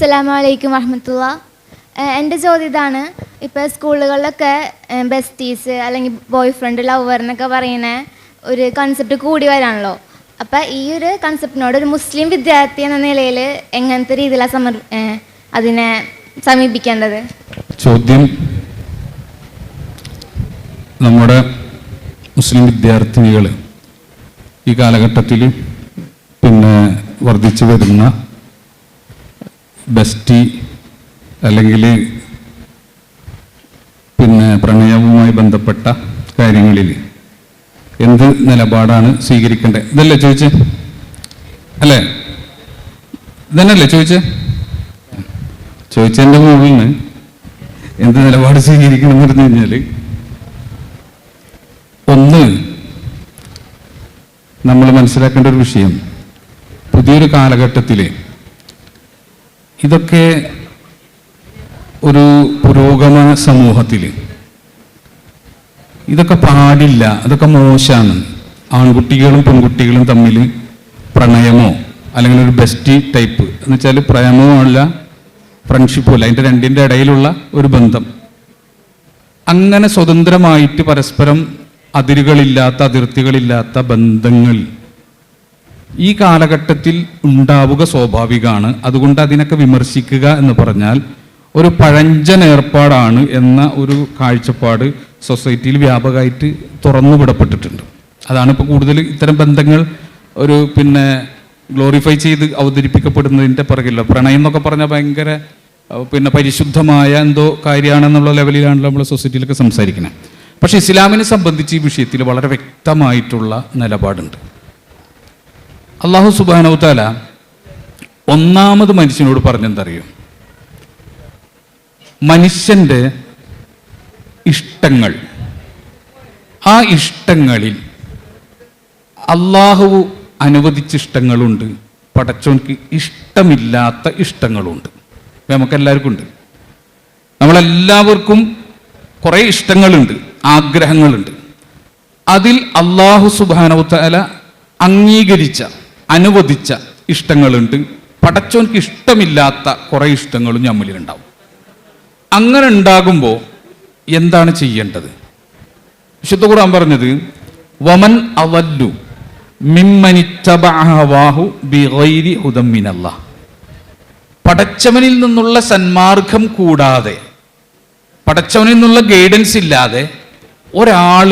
അസ്സലാമു അലൈക്കും വറഹമത്തുള്ള എന്റെ ചോദ്യം ഇതാണ്. ഇപ്പോൾ സ്കൂളുകളിലൊക്കെ ബെസ്റ്റീസ് അല്ലെങ്കിൽ ബോയ് ഫ്രണ്ട് ലവർ എന്നൊക്കെ പറയുന്ന ഒരു കൺസെപ്റ്റ് കൂടി വരാണല്ലോ. അപ്പോൾ ഈ ഒരു കൺസെപ്റ്റിനോട് ഒരു മുസ്ലിം വിദ്യാർത്ഥി എന്ന നിലയിൽ എങ്ങനത്തെ രീതിയിലാണ് സമർ അതിനെ സമീപിക്കേണ്ടത്? ചോദ്യം. നമ്മുടെ മുസ്ലിം വിദ്യാർത്ഥിനികൾ ഈ കാലഘട്ടത്തിൽ പിന്നെ വർദ്ധിച്ചു വരുന്ന ബെസ്റ്റി അല്ലെങ്കിൽ പിന്നെ പ്രണയവുമായി ബന്ധപ്പെട്ട കാര്യങ്ങളിൽ എന്ത് നിലപാടാണ് സ്വീകരിക്കേണ്ടത്? ഇതല്ലേ ചോദിച്ചേ? അല്ലേ? ഇതന്നെയല്ലേ ചോദിച്ചേ? ചോദിച്ചതിന്റെ മുകളിൽ എന്ത് നിലപാട് സ്വീകരിക്കണം എന്ന് പറഞ്ഞു കഴിഞ്ഞാൽ ഒന്ന് നമ്മൾ മനസ്സിലാക്കേണ്ട ഒരു വിഷയം. പുതിയൊരു കാലഘട്ടത്തിൽ ഇതൊക്കെ ഒരു പുരോഗമന സമൂഹത്തിൽ ഇതൊക്കെ പാടില്ല അതൊക്കെ മോശമാണ് ആൺകുട്ടികളും പെൺകുട്ടികളും തമ്മിൽ പ്രണയമോ അല്ലെങ്കിൽ ഒരു ബെസ്റ്റ് ടൈപ്പ് എന്ന് വെച്ചാൽ പ്രേമമോ അല്ല ഫ്രണ്ട്ഷിപ്പും അല്ല അതിന്റെ രണ്ടിന്റെ ഇടയിലുള്ള ഒരു ബന്ധം. അങ്ങനെ സ്വതന്ത്രമായിട്ട് പരസ്പരം അതിരുകളില്ലാത്ത അതിർത്തികളില്ലാത്ത ബന്ധങ്ങൾ ഈ കാലഘട്ടത്തിൽ ഉണ്ടാവുക സ്വാഭാവികമാണ്. അതുകൊണ്ട് അതിനൊക്കെ വിമർശിക്കുക എന്ന് പറഞ്ഞാൽ ഒരു പഴഞ്ചൻ ഏർപ്പാടാണ് എന്ന ഒരു കാഴ്ചപ്പാട് സൊസൈറ്റിയിൽ വ്യാപകമായിട്ട് തുറന്നു വിടപ്പെട്ടിട്ടുണ്ട് അതാണ് ഇപ്പോൾ കൂടുതൽ ഇത്തരം ബന്ധങ്ങൾ ഒരു പിന്നെ ഗ്ലോറിഫൈ ചെയ്ത് അവതരിപ്പിക്കപ്പെടുന്നതിന്റെ പിറകില്ല പ്രണയം എന്നൊക്കെ പറഞ്ഞാൽ ഭയങ്കര പിന്നെ പരിശുദ്ധമായ എന്തോ കാര്യമാണെന്നുള്ള ലെവലിലാണല്ലോ നമ്മൾ സൊസൈറ്റിയിലൊക്കെ സംസാരിക്കുന്നത്. പക്ഷേ ഇസ്ലാമിനെ സംബന്ധിച്ച് ഈ വിഷയത്തിൽ വളരെ വ്യക്തമായിട്ടുള്ള നിലപാടുണ്ട്. അള്ളാഹു സുബാനവത്താല ഒന്നാമത് മനുഷ്യനോട് പറഞ്ഞെന്തറിയോ? മനുഷ്യന്റെ ഇഷ്ടങ്ങൾ. ആ ഇഷ്ടങ്ങളിൽ അള്ളാഹു അനുവദിച്ച ഇഷ്ടങ്ങളുണ്ട്. പടച്ചോൻക്ക് ഇഷ്ടമില്ലാത്ത ഇഷ്ടങ്ങളുണ്ട്. നമുക്കെല്ലാവർക്കും ഉണ്ട് നമ്മളെല്ലാവർക്കും കുറേ ഇഷ്ടങ്ങളുണ്ട് ആഗ്രഹങ്ങളുണ്ട്. അതിൽ അള്ളാഹു സുബാനവത്താല അംഗീകരിച്ച അനുവദിച്ച ഇഷ്ടങ്ങളുണ്ട്. പടച്ചോൻക്ക് ഇഷ്ടമില്ലാത്ത കുറേ ഇഷ്ടങ്ങളും നമ്മളിലുണ്ടാവും അങ്ങനെ ഉണ്ടാകുമ്പോൾ എന്താണ് ചെയ്യേണ്ടത്? വിശുദ്ധ ഖുർആൻ പറഞ്ഞത് വമൻ അവല്ലു ബിഗൈരി പടച്ചവനിൽ നിന്നുള്ള സന്മാർഗം കൂടാതെ പടച്ചവനിൽ നിന്നുള്ള ഗൈഡൻസ് ഇല്ലാതെ ഒരാൾ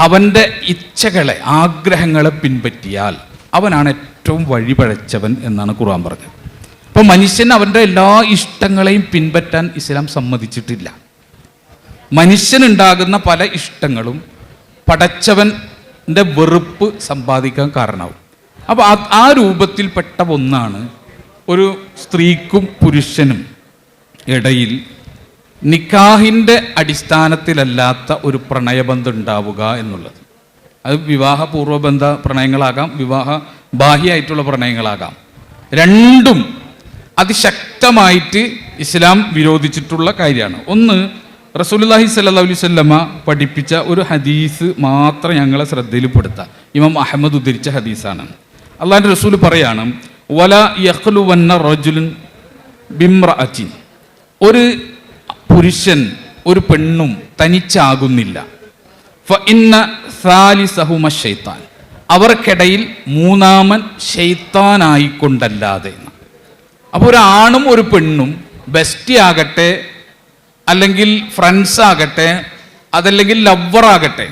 അവന്റെ ഇച്ഛകളെ ആഗ്രഹങ്ങളെ പിൻപറ്റിയാൽ അവനാണ് ഏറ്റവും വഴിപഴച്ചവൻ എന്നാണ് ഖുർആൻ പറഞ്ഞത്. അപ്പോൾ മനുഷ്യൻ അവന്റെ എല്ലാ ഇഷ്ടങ്ങളെയും പിൻപറ്റാൻ ഇസ്ലാം സമ്മതിച്ചിട്ടില്ല. മനുഷ്യനുണ്ടാകുന്ന പല ഇഷ്ടങ്ങളും പടച്ചവന്റെ വെറുപ്പ് സമ്പാദിക്കാൻ കാരണമാവും. അപ്പോൾ ആ രൂപത്തിൽപ്പെട്ട ഒന്നാണ് ഒരു സ്ത്രീക്കും പുരുഷനും ഇടയിൽ നിക്കാഹിന്റെ അടിസ്ഥാനത്തിലല്ലാത്ത ഒരു പ്രണയബന്ധം ഉണ്ടാവുക എന്നുള്ളത്. അത് വിവാഹ പൂർവബന്ധ പ്രണയങ്ങളാകാം വിവാഹ ബാഹ്യമായിട്ടുള്ള പ്രണയങ്ങളാകാം. രണ്ടും അതിശക്തമായിട്ട് ഇസ്ലാം വിരോധിച്ചിട്ടുള്ള കാര്യമാണ്. ഒന്ന് റസൂലുള്ളാഹി സ്വല്ലല്ലാഹു അലൈഹി വസല്ലമ പഠിപ്പിച്ച ഒരു ഹദീസ് മാത്രം ഞങ്ങളെ ശ്രദ്ധയിൽപ്പെടുത്താം. ഇമാം അഹമ്മദ് ഉദ്ധരിച്ച ഹദീസാണ്. അള്ളാഹിന്റെ റസൂൽ പറയാണ് വല യഖ്ലുവന്ന റജുലുൻ ബിംറഅത്തിൻ. ഒരു പുരുഷൻ ഒരു പെണ്ണും തനിച്ചാകുന്നില്ല സാലിസഹുമ ഷെയ്ത്താൻ അവർക്കിടയിൽ മൂന്നാമൻ ഷെയ്ത്താനായിക്കൊണ്ടല്ലാതെ. അപ്പോൾ ഒരു ആണും ഒരു പെണ്ണും ബെസ്റ്റി ആകട്ടെ അല്ലെങ്കിൽ ഫ്രണ്ട്സ് ആകട്ടെ അതല്ലെങ്കിൽ ലവർ ആകട്ടെ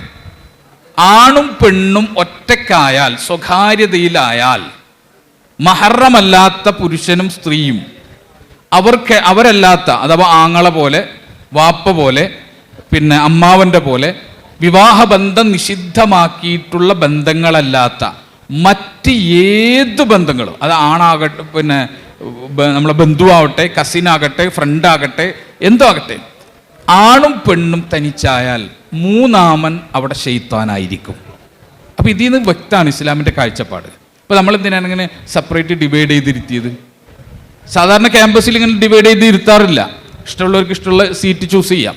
ആണും പെണ്ണും ഒറ്റക്കായാൽ സ്വകാര്യതയിലായാൽ മഹറമല്ലാത്ത പുരുഷനും സ്ത്രീയും അവർക്ക് അവരല്ലാത്ത അഥവാ ആങ്ങള പോലെ വാപ്പ പോലെ പിന്നെ അമ്മാവന്റെ പോലെ വിവാഹബന്ധം നിഷിദ്ധമാക്കിയിട്ടുള്ള ബന്ധങ്ങളല്ലാത്ത മറ്റ് ഏത് ബന്ധങ്ങളും അത് ആണാകട്ടെ പിന്നെ നമ്മളെ ബന്ധുവാവട്ടെ കസിനാകട്ടെ ഫ്രണ്ടാകട്ടെ എന്തോ ആകട്ടെ ആണും പെണ്ണും തനിച്ചായാൽ മൂന്നാമൻ അവിടെ ഷെയ്ത്താനായിരിക്കും. അപ്പോൾ ഇതിൽ നിന്ന് വ്യക്തമാണ് ഇസ്ലാമിന്റെ കാഴ്ചപ്പാട്. അപ്പോൾ നമ്മളെന്തിനാണ് ഇങ്ങനെ സെപ്പറേറ്റ് ഡിവൈഡ് ചെയ്തിരുത്തിയത്? സാധാരണ ക്യാമ്പസിൽ ഇങ്ങനെ ഡിവൈഡ് ചെയ്ത് ഇരുത്താറില്ല. ഇഷ്ടമുള്ളവർക്ക് ഇഷ്ടമുള്ള സീറ്റ് ചൂസ് ചെയ്യാം.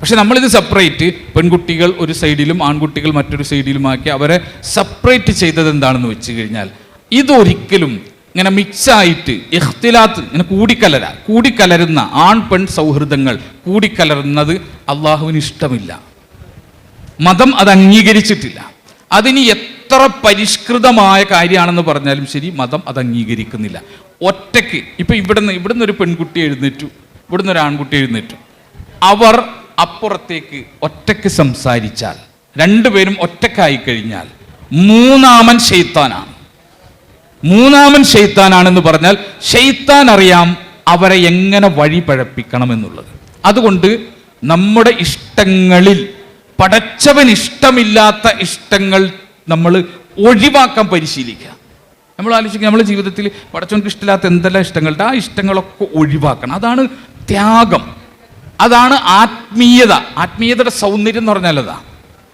പക്ഷെ നമ്മളിത് സെപ്പറേറ്റ് പെൺകുട്ടികൾ ഒരു സൈഡിലും ആൺകുട്ടികൾ മറ്റൊരു സൈഡിലുമാക്കി അവരെ സെപ്പറേറ്റ് ചെയ്തത് എന്താണെന്ന് വെച്ച് കഴിഞ്ഞാൽ ഇതൊരിക്കലും ഇങ്ങനെ മിക്സായിട്ട് ഇഖ്തിലാത്ത് ഇങ്ങനെ കൂടിക്കലര കൂടിക്കലരുന്ന ആൺ പെൺ സൗഹൃദങ്ങൾ കൂടിക്കലരുന്നത് അള്ളാഹുവിന് ഇഷ്ടമില്ല. മതം അത് അംഗീകരിച്ചിട്ടില്ല. അതിന് എത്ര പരിഷ്കൃതമായ കാര്യമാണെന്ന് പറഞ്ഞാലും ശരി മതം അത് അംഗീകരിക്കുന്നില്ല. ഒറ്റയ്ക്ക്. ഇപ്പം ഇവിടുന്ന് ഇവിടുന്ന് ഒരു പെൺകുട്ടി എഴുന്നേറ്റു. ഇവിടുന്ന് ഒരു ആൺകുട്ടി എഴുന്നേറ്റു. അവർ അപ്പുറത്തേക്ക് ഒറ്റയ്ക്ക് സംസാരിച്ചാൽ രണ്ടുപേരും ഒറ്റക്കായി കഴിഞ്ഞാൽ മൂന്നാമൻ ഷെയ്ത്താനാണ് മൂന്നാമൻ ഷെയ്ത്താനാണെന്ന് പറഞ്ഞാൽ ഷെയ്ത്താൻ അറിയാം അവരെ എങ്ങനെ വഴി പഴപ്പിക്കണം എന്നുള്ളത് അതുകൊണ്ട് നമ്മുടെ ഇഷ്ടങ്ങളിൽ പടച്ചവൻ ഇഷ്ടമില്ലാത്ത ഇഷ്ടങ്ങൾ നമ്മൾ ഒഴിവാക്കാൻ പരിശീലിക്കുക. നമ്മൾ ആലോചിക്കുക നമ്മുടെ ജീവിതത്തിൽ പടച്ചവൻക്ക് ഇഷ്ടമില്ലാത്ത എന്തെല്ലാം ഇഷ്ടങ്ങളുണ്ട് ആ ഇഷ്ടങ്ങളൊക്കെ ഒഴിവാക്കണം. അതാണ് ത്യാഗം. അതാണ് ആത്മീയത. ആത്മീയതയുടെ സൗന്ദര്യം എന്ന് പറഞ്ഞാൽ അതാ.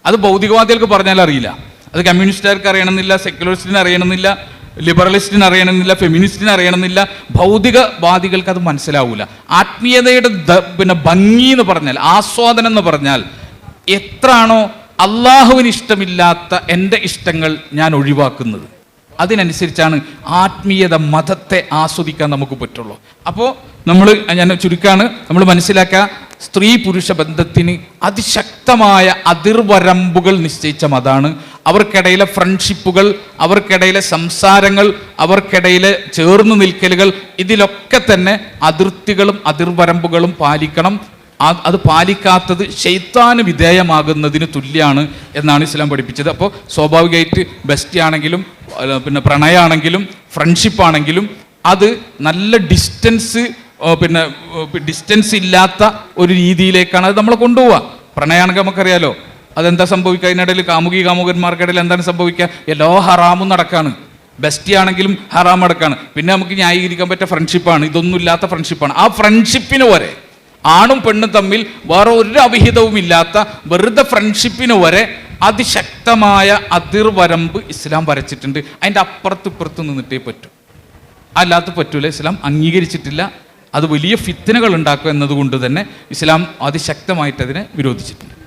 അത് ഭൗതികവാദികൾക്ക് പറഞ്ഞാൽ അറിയില്ല. അത് കമ്മ്യൂണിസ്റ്റുകാർക്ക് അറിയണമെന്നില്ല സെക്യുലറിസ്റ്റിന് അറിയണമെന്നില്ല ലിബറലിസ്റ്റിന് അറിയണമെന്നില്ല ഫെമിനിസ്റ്റിന് അറിയണമെന്നില്ല ഭൗതികവാദികൾക്ക് അത് മനസ്സിലാവില്ല ആത്മീയതയുടെ പിന്നെ ഭംഗി എന്ന് പറഞ്ഞാൽ ആസ്വാദനം എന്ന് പറഞ്ഞാൽ എത്രാണോ അള്ളാഹുവിന് ഇഷ്ടമില്ലാത്ത എന്റെ ഇഷ്ടങ്ങൾ ഞാൻ ഒഴിവാക്കുന്നത്. അതിനനുസരിച്ചാണ് ആത്മീയത മതത്തെ ആസ്വദിക്കാൻ നമുക്ക് പറ്റുള്ളൂ. അപ്പോൾ നമ്മൾ ഞാൻ ചുരുക്കാണ് നമ്മൾ മനസ്സിലാക്കുക സ്ത്രീ പുരുഷ ബന്ധത്തിന് അതിശക്തമായ അതിർവരമ്പുകൾ നിശ്ചയിച്ച മതാണ്. അവർക്കിടയിലെ ഫ്രണ്ട്ഷിപ്പുകൾ അവർക്കിടയിലെ സംസാരങ്ങൾ അവർക്കിടയിലെ ചേർന്ന് നിൽക്കലുകൾ ഇതിലൊക്കെ തന്നെ അതിർത്തികളും അതിർവരമ്പുകളും പാലിക്കണം. അത് പാലിക്കാത്തത് ശൈത്താന് വിധേയമാകുന്നതിന് തുല്യമാണ് എന്നാണ് ഇസ്ലാം പഠിപ്പിച്ചത്. അപ്പോൾ സ്വാഭാവികമായിട്ട് ബെസ്റ്റ് ആണെങ്കിലും പിന്നെ പ്രണയമാണെങ്കിലും ഫ്രണ്ട്ഷിപ്പ് ആണെങ്കിലും അത് നല്ല ഡിസ്റ്റൻസ് പിന്നെ ഡിസ്റ്റൻസ് ഇല്ലാത്ത ഒരു രീതിയിലേക്കാണ് അത് നമ്മളെ കൊണ്ടുപോവുക. പ്രണയമാണെങ്കിൽ നമുക്കറിയാലോ അതെന്താ സംഭവിക്കുക? അതിനിടയിൽ കാമുകി കാമുകന്മാർക്കിടയിൽ എന്താണ് സംഭവിക്കുക? എല്ലാ ഹറാമും നടക്കാണ്. ബെസ്റ്റ് ആണെങ്കിലും ഹറാം നടക്കാണ്. പിന്നെ നമുക്ക് ന്യായീകരിക്കാൻ പറ്റിയ ഫ്രണ്ട്ഷിപ്പാണ് ഇതൊന്നും ഇല്ലാത്ത ഫ്രണ്ട്ഷിപ്പാണ് ആ ഫ്രണ്ട്ഷിപ്പിന് വരെ ആണും പെണ്ണും തമ്മിൽ വേറെ ഒരു അവിഹിതവും ഇല്ലാത്ത വെറുതെ ഫ്രണ്ട്ഷിപ്പിന് വരെ അതിശക്തമായ അതിർവരമ്പ് ഇസ്ലാം വരച്ചിട്ടുണ്ട്. അതിന്റെ അപ്പുറത്ത് ഇപ്പുറത്ത് നിന്നിട്ടേ പറ്റൂ. അല്ലാത്ത പറ്റൂല. ഇസ്ലാം അംഗീകരിച്ചിട്ടില്ല. അത് വലിയ ഫിത്തനകൾ ഉണ്ടാക്കുക എന്നതുകൊണ്ട് തന്നെ ഇസ്ലാം അതിശക്തമായിട്ട് അതിനെ വിരോധിച്ചിട്ടുണ്ട്.